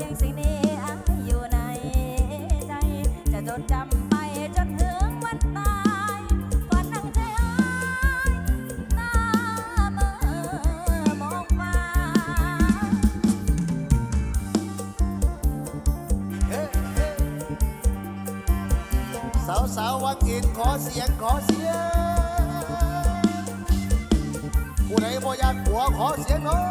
พียงสิ่นี้อยู่ในใจ จะจดจำไปจนถึงวันตายก่อนนั่งใจตามือมองฟ้า สาวสาวังอินขอเสียงขอเสียง ผู้ใดบ่อยากผัวขอเสียงหน่อย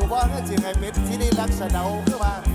souvent, je répète, si les lacs sont au revoir.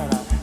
Shout out.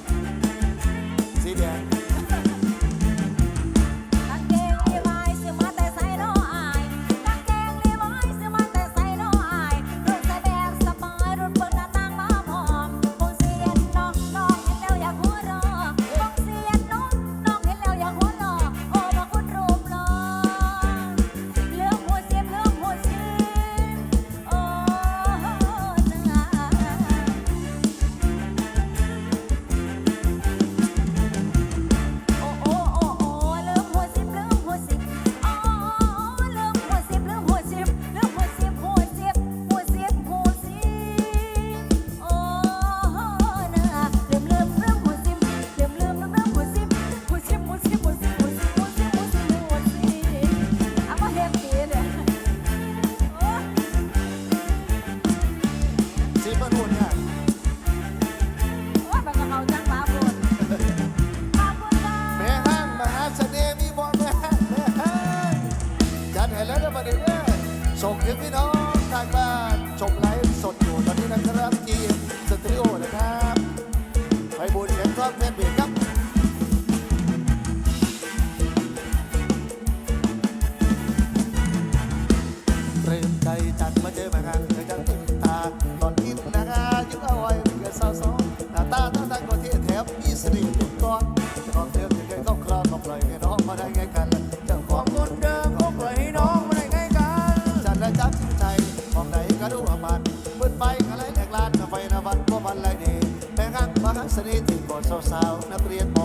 สนิทถึงบทสาวๆนักเรียนม